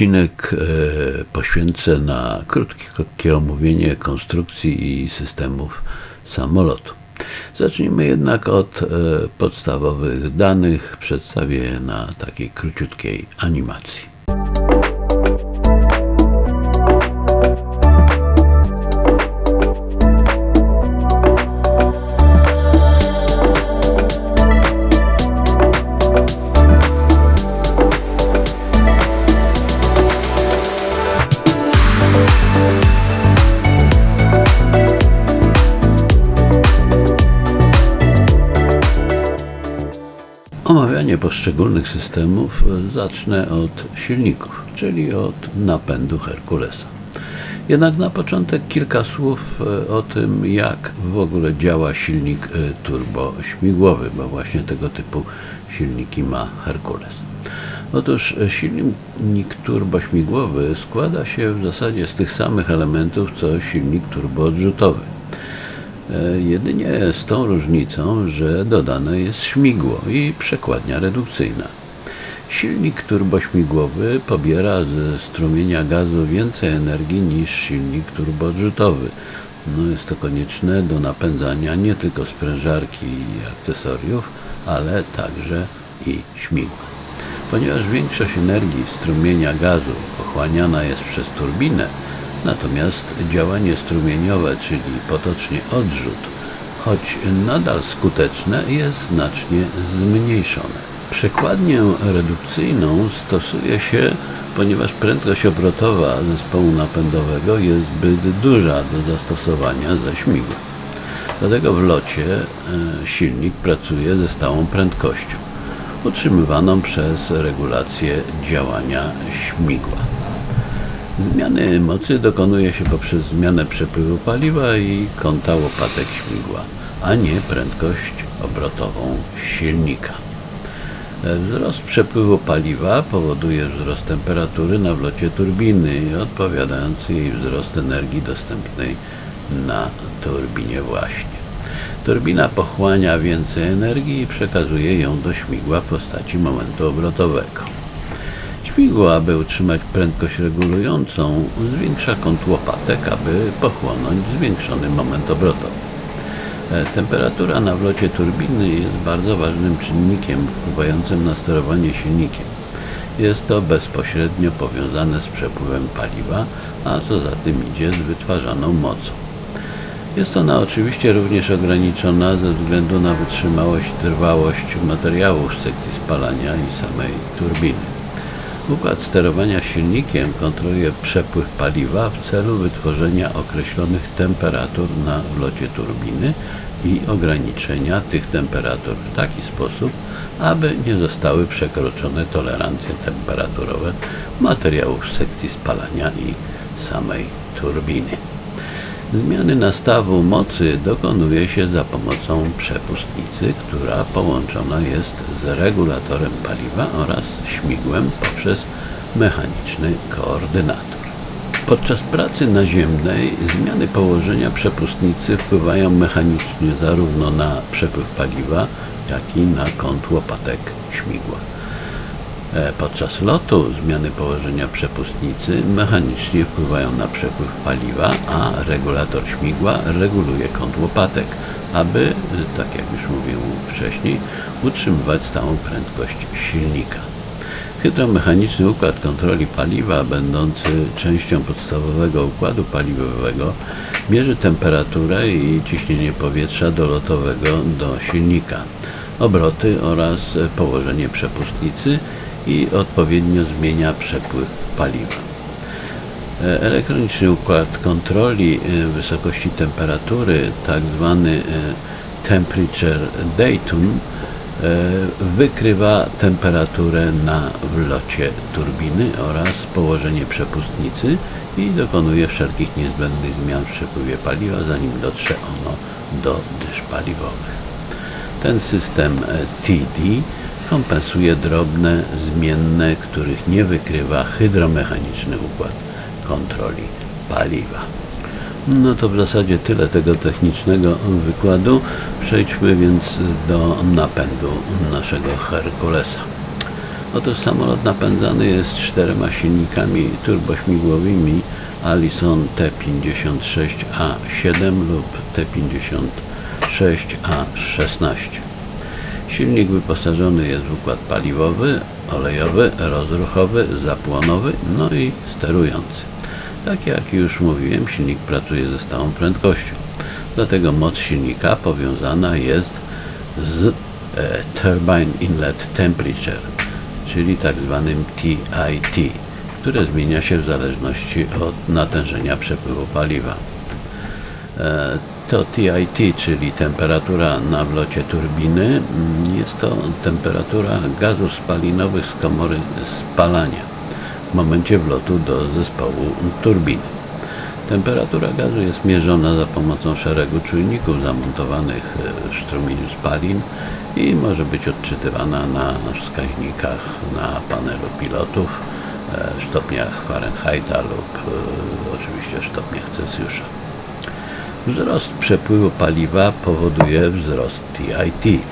Odcinek e, poświęcę na krótkie omówienie konstrukcji i systemów samolotu. Zacznijmy jednak od e, podstawowych danych. Przedstawię na takiej króciutkiej animacji. Omawianie poszczególnych systemów e, zacznę od silników, czyli od napędu Herkulesa. Jednak na początek kilka słów e, o tym, jak w ogóle działa silnik e, turbośmigłowy, bo właśnie tego typu silniki ma Herkules. Otóż silnik turbośmigłowy składa się w zasadzie z tych samych elementów co silnik turboodrzutowy. E, jedynie z tą różnicą, że dodane jest śmigło i przekładnia redukcyjna. Silnik turbośmigłowy pobiera ze strumienia gazu więcej energii niż silnik turboodrzutowy. No jest to konieczne do napędzania nie tylko sprężarki i akcesoriów, ale także i śmigła. Ponieważ większość energii strumienia gazu pochłaniana jest przez turbinę, Natomiast działanie strumieniowe, czyli potocznie odrzut, choć nadal skuteczne, jest znacznie zmniejszone. Przekładnię redukcyjną stosuje się, ponieważ prędkość obrotowa zespołu napędowego jest zbyt duża do zastosowania ze śmigłem. Dlatego w locie e, silnik pracuje ze stałą prędkością, utrzymywaną przez regulację działania śmigła. Zmiany mocy dokonuje się poprzez zmianę przepływu paliwa i kąta łopatek śmigła, a nie prędkość obrotową silnika. Wzrost przepływu paliwa powoduje wzrost temperatury na wlocie turbiny, odpowiadający jej wzrost energii dostępnej na turbinie właśnie. Turbina pochłania więcej energii i przekazuje ją do śmigła w postaci momentu obrotowego. Śmigło, aby utrzymać prędkość regulującą, zwiększa kąt łopatek, aby pochłonąć zwiększony moment obrotowy. E, temperatura na wlocie turbiny jest bardzo ważnym czynnikiem wpływającym na sterowanie silnikiem. Jest to bezpośrednio powiązane z przepływem paliwa, a co za tym idzie z wytwarzaną mocą. Jest ona oczywiście również ograniczona ze względu na wytrzymałość i trwałość materiałów sekcji spalania i samej turbiny. Układ sterowania silnikiem kontroluje przepływ paliwa w celu wytworzenia określonych temperatur na wlocie turbiny i ograniczenia tych temperatur w taki sposób, aby nie zostały przekroczone tolerancje temperaturowe materiałów sekcji spalania i samej turbiny. Zmiany nastawu mocy dokonuje się za pomocą przepustnicy, która połączona jest z regulatorem paliwa oraz śmigłem poprzez mechaniczny koordynator. Podczas pracy naziemnej zmiany położenia przepustnicy wpływają mechanicznie zarówno na przepływ paliwa, jak i na kąt łopatek śmigła. E, podczas lotu zmiany położenia przepustnicy mechanicznie wpływają na przepływ paliwa, a regulator śmigła reguluje kąt łopatek, aby, tak jak już mówiłem wcześniej, utrzymywać stałą prędkość silnika. Hydromechaniczny układ kontroli paliwa, będący częścią podstawowego układu paliwowego, mierzy temperaturę i ciśnienie powietrza dolotowego do silnika, obroty oraz położenie przepustnicy i odpowiednio zmienia przepływ paliwa. E, elektroniczny układ kontroli e, wysokości temperatury, tak zwany e, temperature datum, wykrywa temperaturę na wlocie turbiny oraz położenie przepustnicy i dokonuje wszelkich niezbędnych zmian w przepływie paliwa, zanim dotrze ono do dysz paliwowych. Ten system TD kompensuje drobne zmienne, których nie wykrywa hydromechaniczny układ kontroli paliwa. No to w zasadzie tyle tego technicznego wykładu. Przejdźmy więc do napędu naszego Herkulesa. Otóż samolot napędzany jest czterema silnikami turbośmigłowymi Allison T56A7 lub T56A16. Silnik wyposażony jest w układ paliwowy, olejowy, rozruchowy, zapłonowy, no i sterujący. Tak jak już mówiłem, silnik pracuje ze stałą prędkością. Dlatego moc silnika powiązana jest z e, Turbine Inlet Temperature, czyli tak zwanym TIT, które zmienia się w zależności od natężenia przepływu paliwa. E, To TIT, czyli temperatura na wlocie turbiny, mm, jest to temperatura gazów spalinowych z komory spalania w momencie wlotu do zespołu turbiny. Temperatura gazu jest mierzona za pomocą szeregu czujników zamontowanych e, w strumieniu spalin i może być odczytywana na wskaźnikach na panelu pilotów e, w stopniach Fahrenheita lub e, oczywiście w stopniach Celsjusza. Wzrost przepływu paliwa powoduje wzrost TIT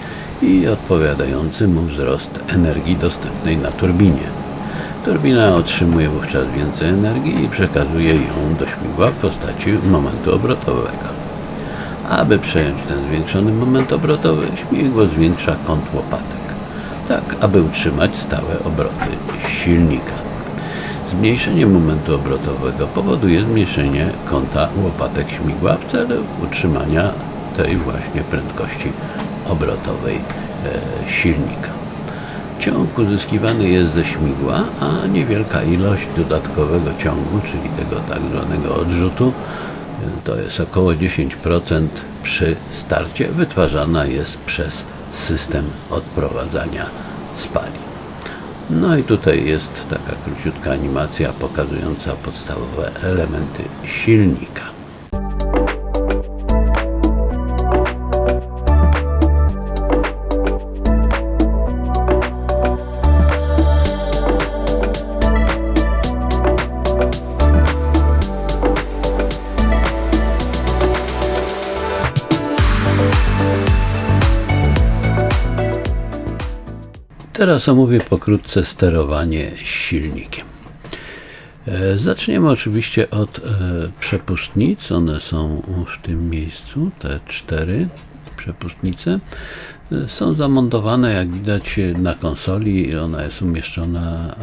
i odpowiadający mu wzrost energii dostępnej na turbinie. Turbina otrzymuje wówczas więcej energii i przekazuje ją do śmigła w postaci momentu obrotowego. Aby przejąć ten zwiększony moment obrotowy, śmigło zwiększa kąt łopatek, tak aby utrzymać stałe obroty silnika. Zmniejszenie momentu obrotowego powoduje zmniejszenie kąta łopatek śmigła w celu utrzymania tej właśnie prędkości obrotowej e, silnika. Ciąg uzyskiwany jest ze śmigła, a niewielka ilość dodatkowego ciągu, czyli tego tak zwanego odrzutu, e, to jest około 10% przy starcie, wytwarzana jest przez system odprowadzania spalin. No i tutaj jest taka króciutka animacja pokazująca podstawowe elementy silnika. Teraz omówię pokrótce sterowanie silnikiem. E, Zaczniemy oczywiście od e, przepustnic. One są w tym miejscu, te cztery przepustnice. E, Są zamontowane, jak widać, na konsoli. Ona jest umieszczona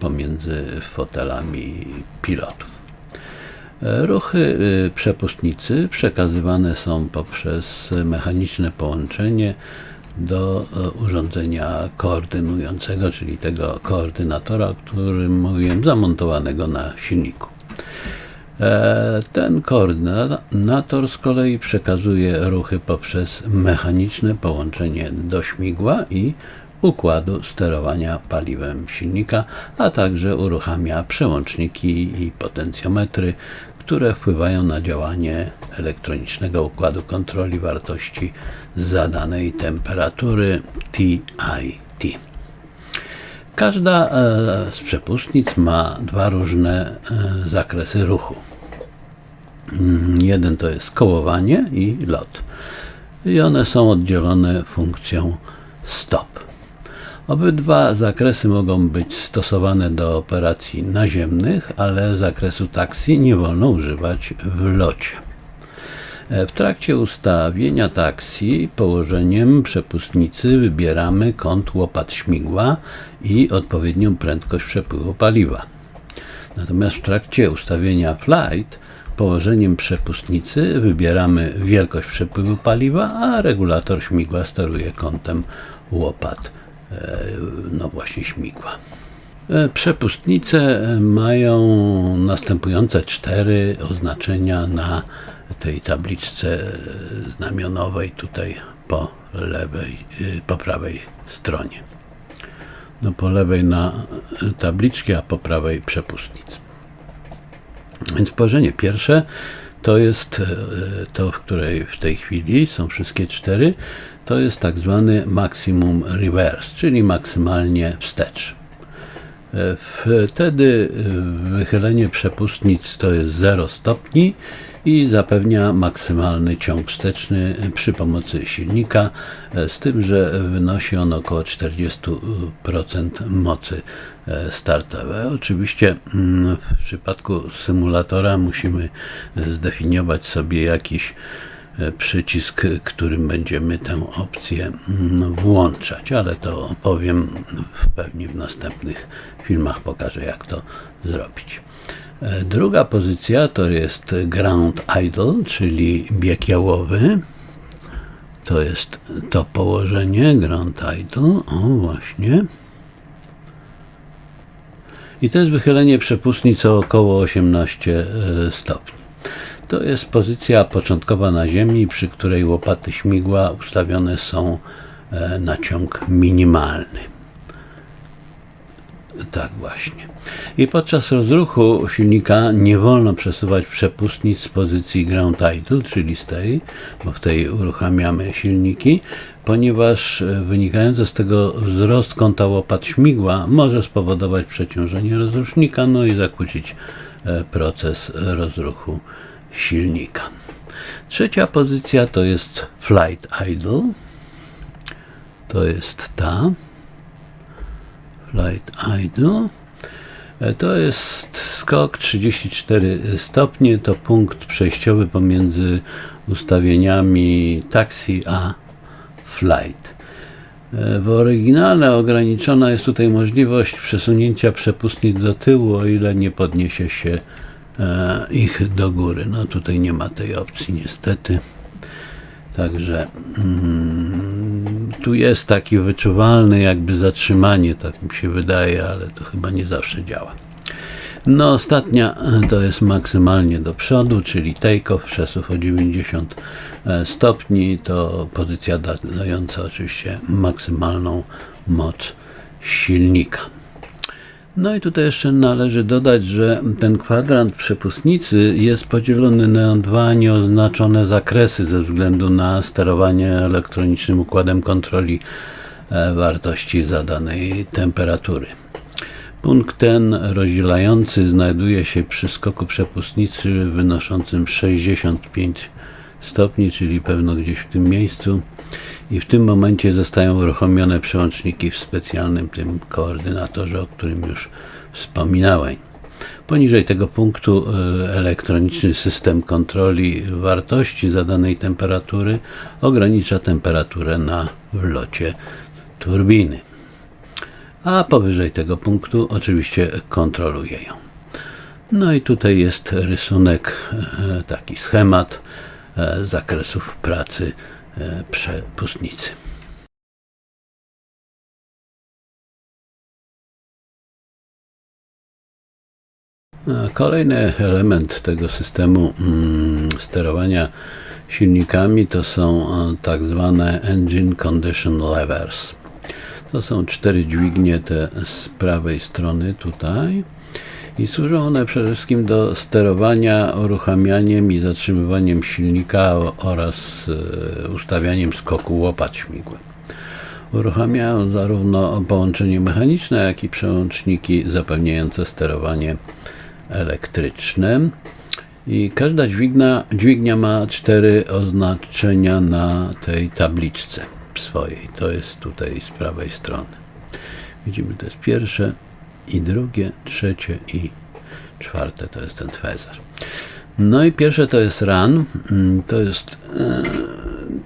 pomiędzy fotelami pilotów. Ruchy przepustnicy przekazywane są poprzez mechaniczne połączenie do e, urządzenia koordynującego, czyli tego koordynatora, o którym mówiłem, zamontowanego na silniku. E, Ten koordynator z kolei przekazuje ruchy poprzez mechaniczne połączenie do śmigła i układu sterowania paliwem silnika, a także uruchamia przełączniki i potencjometry, które wpływają na działanie elektronicznego układu kontroli wartości zadanej temperatury TIT. Każda e, z przepustnic ma dwa różne e, zakresy ruchu. Mm, Jeden to jest kołowanie i lot. I one są oddzielone funkcją stop. Obydwa zakresy mogą być stosowane do operacji naziemnych, ale zakresu taksi nie wolno używać w locie. W trakcie ustawienia taksi położeniem przepustnicy wybieramy kąt łopat śmigła i odpowiednią prędkość przepływu paliwa. Natomiast w trakcie ustawienia flight położeniem przepustnicy wybieramy wielkość przepływu paliwa, a regulator śmigła steruje kątem łopat, no właśnie śmigła. E, Przepustnice e, mają następujące cztery oznaczenia na tej tabliczce e, znamionowej tutaj po lewej, e, po prawej stronie. No po lewej na e, tabliczki, a po prawej przepustnic. Więc położenie pierwsze to jest e, to, w której w tej chwili są wszystkie cztery, to jest tak zwany maximum reverse, czyli maksymalnie wstecz. E, Wtedy e, wychylenie przepustnic to jest 0 stopni i zapewnia maksymalny ciąg wsteczny przy pomocy silnika, e, z tym, że wynosi on około 40% mocy startowej. Oczywiście mm, w przypadku symulatora musimy zdefiniować sobie jakiś przycisk, którym będziemy tę opcję mm, włączać, ale to opowiem pewnie w następnych filmach, pokażę jak to zrobić. E, Druga pozycja to jest ground idle, czyli bieg jałowy. To jest to położenie ground idle. O, właśnie. I to jest wychylenie przepustnic o około 18 e, stopni. To jest pozycja początkowa na ziemi, przy której łopaty śmigła ustawione są e, na ciąg minimalny. Tak właśnie. I podczas rozruchu silnika nie wolno przesuwać przepustnic z pozycji ground idle, czyli z tej, bo w tej uruchamiamy silniki, ponieważ e, wynikający z tego wzrost kąta łopat śmigła może spowodować przeciążenie rozrusznika, no i zakłócić e, proces rozruchu silnika. Trzecia pozycja to jest flight idle. To jest ta. Flight idle. To jest skok 34 stopnie. To punkt przejściowy pomiędzy ustawieniami taxi a flight. E, W oryginale ograniczona jest tutaj możliwość przesunięcia przepustnic do tyłu, o ile nie podniesie się ich do góry. No tutaj nie ma tej opcji niestety. Także mm, tu jest taki wyczuwalny jakby zatrzymanie, tak mi się wydaje, ale to chyba nie zawsze działa. No ostatnia e, to jest maksymalnie do przodu, czyli take-off, przesuw o 90 e, stopni, to pozycja da- dająca oczywiście maksymalną moc silnika. No i tutaj jeszcze należy dodać, że ten kwadrant przepustnicy jest podzielony na dwa nieoznaczone zakresy ze względu na sterowanie elektronicznym układem kontroli e, wartości zadanej temperatury. Punkt ten rozdzielający znajduje się przy skoku przepustnicy wynoszącym 65 stopni, czyli pewno gdzieś w tym miejscu. I w tym momencie zostają uruchomione przełączniki w specjalnym tym koordynatorze, o którym już wspominałem. Poniżej tego punktu e, elektroniczny system kontroli wartości zadanej temperatury ogranicza temperaturę na wlocie turbiny a powyżej tego punktu oczywiście kontroluje ją. No i tutaj jest rysunek, e, taki schemat e, zakresów pracy przepustnicy. A Kolejny element tego systemu mm, sterowania silnikami to są e, tak zwane engine condition levers. To są cztery dźwignie te z prawej strony tutaj i służą one przede wszystkim do sterowania uruchamianiem i zatrzymywaniem silnika oraz e, ustawianiem skoku łopat śmigła. Uruchamiają zarówno połączenie mechaniczne, jak i przełączniki zapewniające sterowanie elektryczne. I każda dźwignia, dźwignia ma cztery oznaczenia na tej tabliczce swojej. To jest tutaj z prawej strony. Widzimy, to jest pierwsze i drugie, trzecie i czwarte to jest ten fezer. No i pierwsze to jest run, mm, to jest e,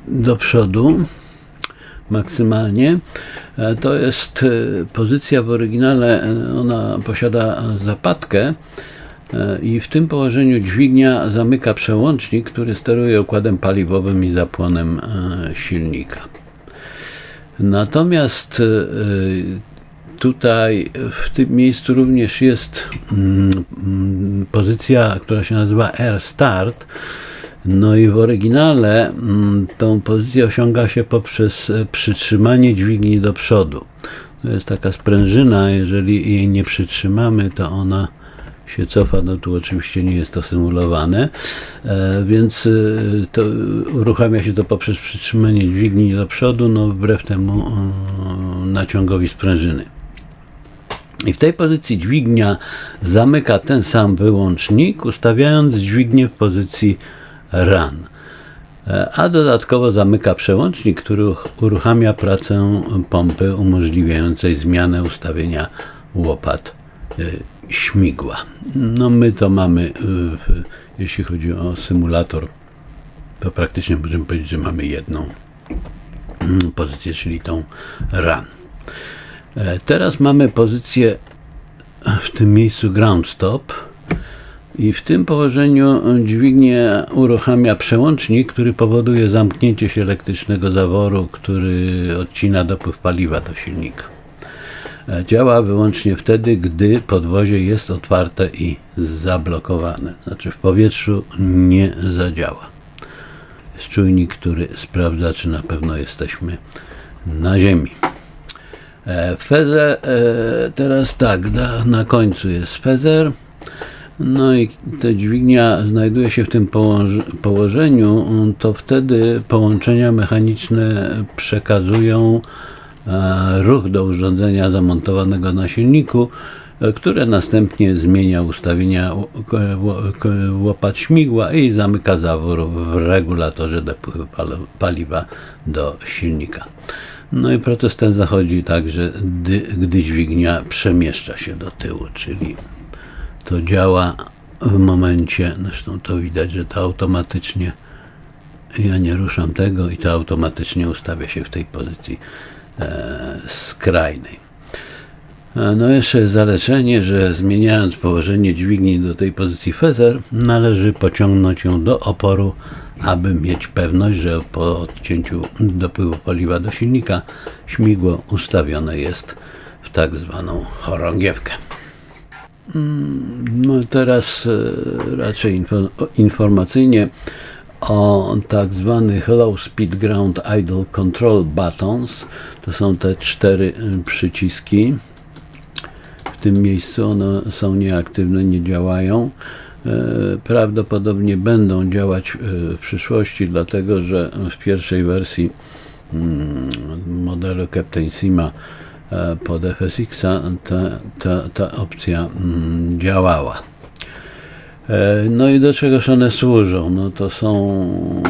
do przodu maksymalnie. E, To jest e, pozycja w oryginale, ona posiada zapadkę i w tym położeniu dźwignia zamyka przełącznik, który steruje układem paliwowym i zapłonem silnika. Natomiast tutaj w tym miejscu również jest mm, mm, pozycja, która się nazywa Air Start. No i w oryginale mm, tą pozycję osiąga się poprzez e, przytrzymanie dźwigni do przodu. To jest taka sprężyna, jeżeli jej nie przytrzymamy, to ona się cofa, no tu oczywiście nie jest to symulowane, e, więc e, to uruchamia się to poprzez przytrzymanie dźwigni do przodu, no wbrew temu naciągowi sprężyny. I w tej pozycji dźwignia zamyka ten sam wyłącznik, ustawiając dźwignię w pozycji run. E, A dodatkowo zamyka przełącznik, który uruchamia pracę pompy, umożliwiającej zmianę ustawienia łopat e, śmigła. No my to mamy, e, jeśli chodzi o symulator, to praktycznie możemy powiedzieć, że mamy jedną mm, pozycję, czyli tą run. E, Teraz mamy pozycję w tym miejscu ground stop i w tym położeniu dźwignię uruchamia przełącznik, który powoduje zamknięcie się elektrycznego zaworu, który odcina dopływ paliwa do silnika. E, Działa wyłącznie wtedy, gdy podwozie jest otwarte i zablokowane. Znaczy w powietrzu nie zadziała. Jest czujnik, który sprawdza, czy na pewno jesteśmy na ziemi. E, Fezer, e, teraz tak, na, na końcu jest fezer. No i ta dźwignia znajduje się w tym położ- położeniu, to wtedy połączenia mechaniczne przekazują e, ruch do urządzenia zamontowanego na silniku, które następnie zmienia ustawienia łopat śmigła i zamyka zawór w regulatorze dopływu pal- paliwa do silnika. No i proces ten zachodzi także, gdy, gdy dźwignia przemieszcza się do tyłu, czyli to działa w momencie, zresztą to widać, że to automatycznie, ja nie ruszam tego i to automatycznie ustawia się w tej pozycji e, skrajnej. E, No jeszcze jest zalecenie, że zmieniając położenie dźwigni do tej pozycji feather, należy pociągnąć ją do oporu, aby mieć pewność, że po odcięciu dopływu paliwa do silnika śmigło ustawione jest w tak zwaną chorągiewkę. No teraz e, raczej info, informacyjnie o tak zwanych Low Speed Ground Idle Control Buttons. To są te cztery e, przyciski. W tym miejscu one są nieaktywne, nie działają. E, Prawdopodobnie będą działać e, w przyszłości, dlatego że w pierwszej wersji mm, modelu Captain Sima e, pod FSX-a ta, ta, ta opcja mm, działała. No i do czegoż one służą? No to są,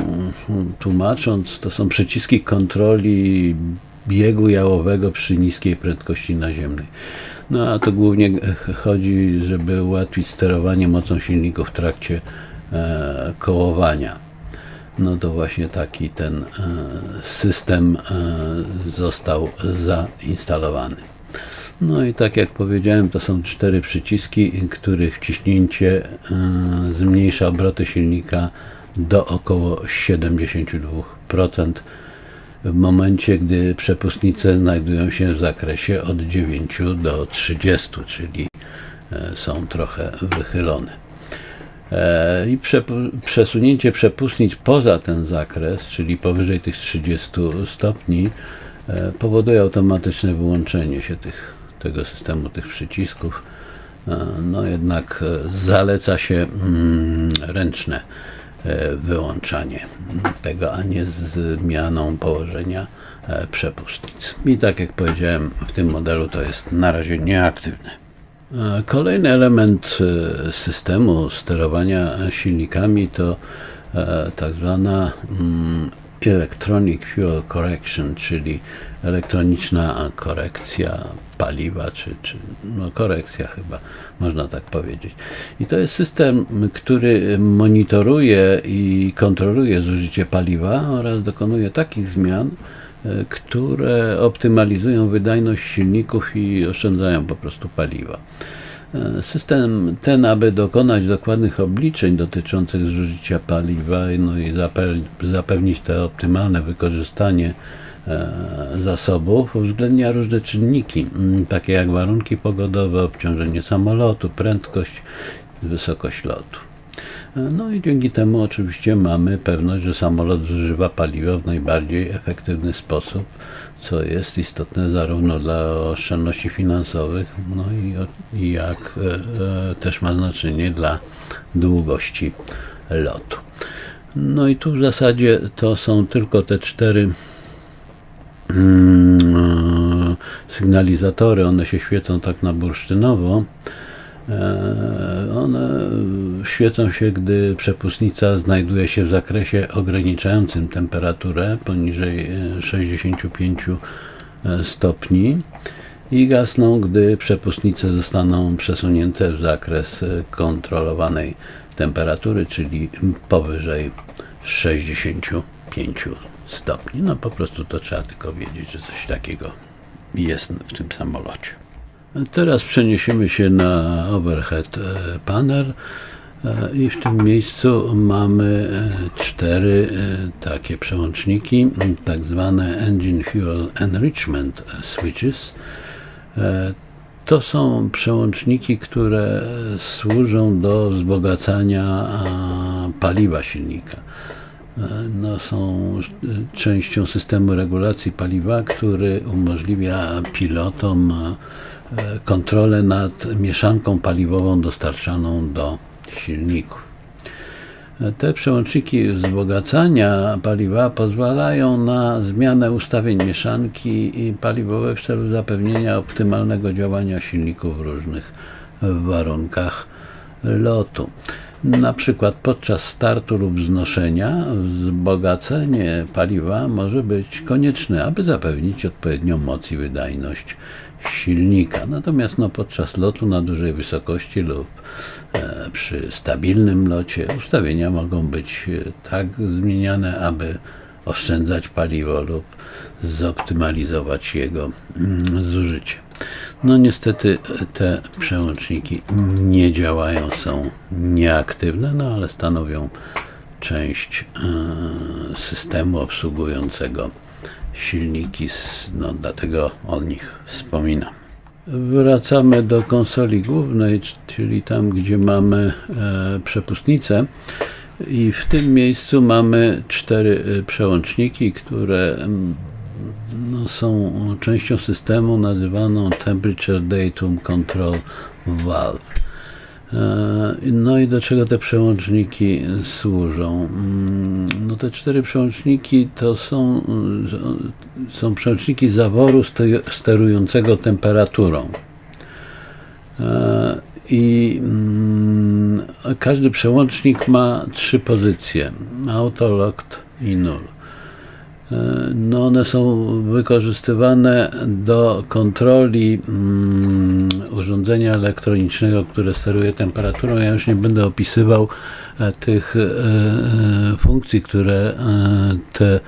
tłumacząc, to są przyciski kontroli biegu jałowego przy niskiej prędkości naziemnej. No a to głównie ch- chodzi, żeby ułatwić sterowanie mocą silników w trakcie e, kołowania. No to właśnie taki ten e, system e, został zainstalowany. No i tak jak powiedziałem, to są cztery przyciski, których wciśnięcie e, zmniejsza obroty silnika do około 72% w momencie, gdy przepustnice znajdują się w zakresie od 9 do 30, czyli e, są trochę wychylone. E, I przesunięcie przepustnic poza ten zakres, czyli powyżej tych 30 stopni, e, powoduje automatyczne wyłączenie się tych, tego systemu, tych przycisków. No jednak zaleca się mm, ręczne wyłączanie tego, a nie zmianą położenia e, przepustnic. I tak jak powiedziałem, w tym modelu to jest na razie nieaktywne. E, Kolejny element e, systemu sterowania silnikami to e, tak zwana mm, Electronic Fuel Correction, czyli elektroniczna korekcja paliwa, czy, czy no korekcja chyba, można tak powiedzieć. I to jest system, który monitoruje i kontroluje zużycie paliwa oraz dokonuje takich zmian, e, które optymalizują wydajność silników i oszczędzają po prostu paliwa. E, System ten, aby dokonać dokładnych obliczeń dotyczących zużycia paliwa no i zape- zapewnić to optymalne wykorzystanie e, zasobów, uwzględnia różne czynniki, takie jak warunki pogodowe, obciążenie samolotu, prędkość, wysokość lotu. E, No i dzięki temu oczywiście mamy pewność, że samolot zużywa paliwo w najbardziej efektywny sposób, co jest istotne zarówno dla oszczędności finansowych, no i, jak e, e, też ma znaczenie dla długości lotu. No i tu w zasadzie to są tylko te cztery mm, e, sygnalizatory, one się świecą tak na bursztynowo. E, One świecą się, gdy przepustnica znajduje się w zakresie ograniczającym temperaturę poniżej e, 65 stopni i gasną, gdy przepustnice zostaną przesunięte w zakres e, kontrolowanej temperatury, czyli powyżej 65 stopni. No po prostu to trzeba tylko wiedzieć, że coś takiego jest w tym samolocie. Teraz przeniesiemy się na overhead e, panel e, i w tym miejscu mamy e, cztery takie przełączniki, tak zwane Engine Fuel Enrichment Switches. To są przełączniki, które służą do wzbogacania paliwa silnika. No, są częścią systemu regulacji paliwa, który umożliwia pilotom kontrolę nad mieszanką paliwową dostarczaną do silników. E, Te przełączniki wzbogacania paliwa pozwalają na zmianę ustawień mieszanki i paliwowej w celu zapewnienia optymalnego działania silników w różnych warunkach lotu. Na przykład podczas startu lub znoszenia wzbogacenie paliwa może być konieczne, aby zapewnić odpowiednią moc i wydajność silnika. Natomiast no, podczas lotu na dużej wysokości lub e, przy stabilnym locie ustawienia mogą być e, tak zmieniane, aby oszczędzać paliwo lub zoptymalizować jego mm, zużycie. No niestety e, te przełączniki nie działają, są nieaktywne, no ale stanowią część e, systemu obsługującego silniki, no dlatego o nich wspominam. Wracamy do konsoli głównej, czyli tam, gdzie mamy e, przepustnicę. I w tym miejscu mamy cztery przełączniki, które są częścią systemu nazywaną Temperature Datum Control Valve. E, No i do czego te przełączniki służą? Mm, No te cztery przełączniki to są, y, są przełączniki zaworu ste- sterującego temperaturą. E, I mm, każdy przełącznik ma trzy pozycje: auto, locked i null. No one są wykorzystywane do kontroli mm, urządzenia elektronicznego, które steruje temperaturą. Ja już nie będę opisywał e, tych e, e, funkcji, które te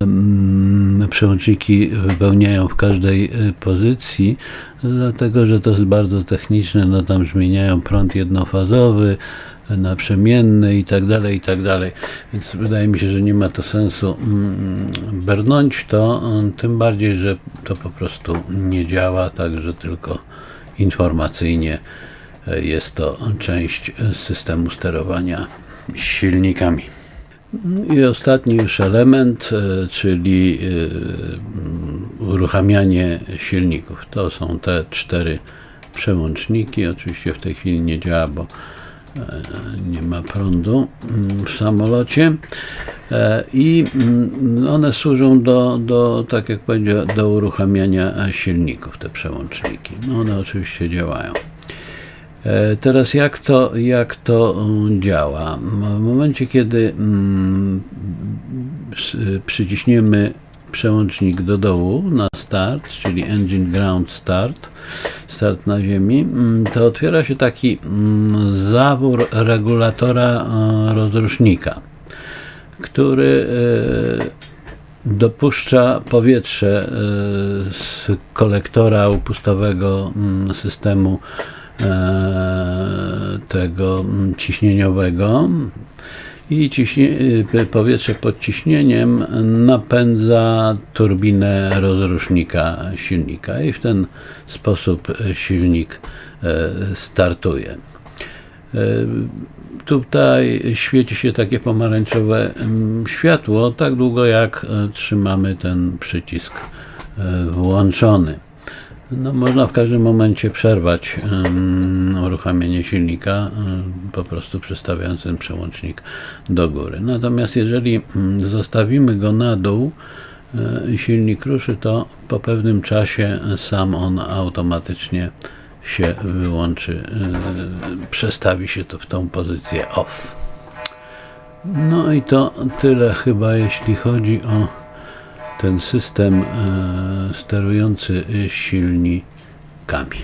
mm, przełączniki wypełniają w każdej pozycji, dlatego że to jest bardzo techniczne, no tam zmieniają prąd jednofazowy, naprzemienny i tak dalej, i tak dalej. Więc wydaje mi się, że nie ma to sensu mm, brnąć to, mm, tym bardziej, że to po prostu nie działa, także tylko informacyjnie e, jest to część systemu sterowania silnikami. I ostatni już element, e, czyli e, uruchamianie silników. To są te cztery przełączniki. Oczywiście w tej chwili nie działa, bo nie ma prądu mm, w samolocie. E, I mm, one służą do, do, tak jak powiedziałem, do uruchamiania silników, te przełączniki. No one oczywiście działają. E, Teraz jak to, jak to mm, działa? W momencie, kiedy przyciśniemy przełącznik do dołu na start, czyli engine ground start, start na ziemi, mm, to otwiera się taki mm, zawór regulatora e, rozrusznika, który e, dopuszcza powietrze e, z kolektora upustowego mm, systemu tego ciśnieniowego i ciśnie, y, powietrze pod ciśnieniem napędza turbinę rozrusznika silnika i w ten sposób e, silnik e, startuje. Tutaj świeci się takie pomarańczowe mm, światło, tak długo jak trzymamy ten przycisk włączony. No, można w każdym momencie przerwać em, uruchamianie silnika, em, po prostu przestawiając ten przełącznik do góry. Natomiast jeżeli mm, zostawimy go na dół, e, silnik ruszy, to po pewnym czasie sam on automatycznie się wyłączy, e, przestawi się to w tą pozycję off. No i to tyle chyba, jeśli chodzi o ten system e, sterujący silnikami.